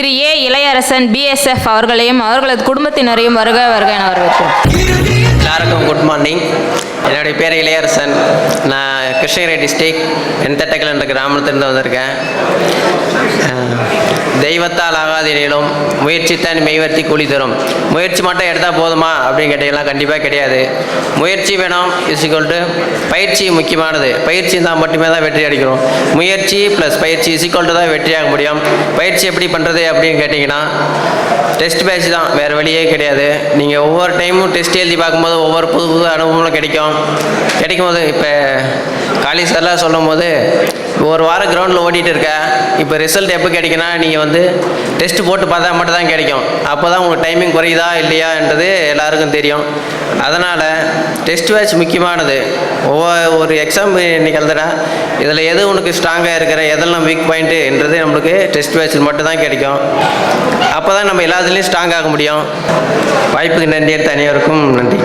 திரு ஏ Ilayarasan BSF அவர்களையும் அவர்களது குடும்பத்தினரையும் வருக வருக என வரவேற்கிறோம். எல்லாருக்கும் குட் மார்னிங் என்னுடைய பேர் இளையரசன். நான் கிருஷ்ணகிரி டிஸ்ட்ரிக் என்தட்டக்கல் என்ற கிராமத்திலிருந்து வந்திருக்கேன். தெய்வத்தால் ஆகாதிலும் முயற்சித்தான் மெய்வர்த்தி கூலி தரும். முயற்சி மட்டும் எடுத்தால் போதுமா? அப்படின்னு கேட்டீங்கன்னா கண்டிப்பாக கிடையாது. முயற்சி வேணும் இசிக்கொல்ட்டு பயிற்சி முக்கியமானது. பயிற்சி தான் மட்டுமே தான் வெற்றி அடிக்கிறோம். முயற்சி ப்ளஸ் பயிற்சி இசிக்கொல்ட்டு தான் வெற்றியாக முடியும். பயிற்சி எப்படி பண்ணுறது அப்படின்னு கேட்டிங்கன்னா டெஸ்ட் பேட்ச் தான் வேறு வழியே கிடையாது. நீங்கள் ஒவ்வொரு டைமும் டெஸ்ட் எழுதி பார்க்கும்போது ஒவ்வொரு புது புது அனுபவங்களும் கிடைக்கும். கிடைக்கும் போது இப்போ காலி சார்லாம் சொல்லும் போது ஒரு வாரம் கிரவுண்டில் ஓடிட்டு இருக்க. இப்போ ரிசல்ட் எப்போ கிடைக்குன்னா நீங்கள் வந்து டெஸ்ட் போட்டு பார்த்தா மட்டும் தான் கிடைக்கும். அப்போ தான் உங்களுக்கு டைமிங் குறையுதா இல்லையான்றது எல்லாருக்கும் தெரியும். அதனால் டெஸ்ட் பேட்ச் முக்கியமானது. ஒவ்வொரு ஒரு எக்ஸாம் நிகழ்ந்துடா இதில் எது உனக்கு ஸ்ட்ராங்காக இருக்கிற எதெல்லாம் வீக் பாயிண்ட்டுன்றது நம்மளுக்கு டெஸ்ட் பேட்சில் மட்டும் தான் கிடைக்கும். அப்போ தான் நம்ம எல்லாத்துலேயும் ஸ்ட்ராங் ஆக முடியும். வாய்ப்புக்கு நன்றி தனியோருக்கும் அனைவருக்கும் நன்றி.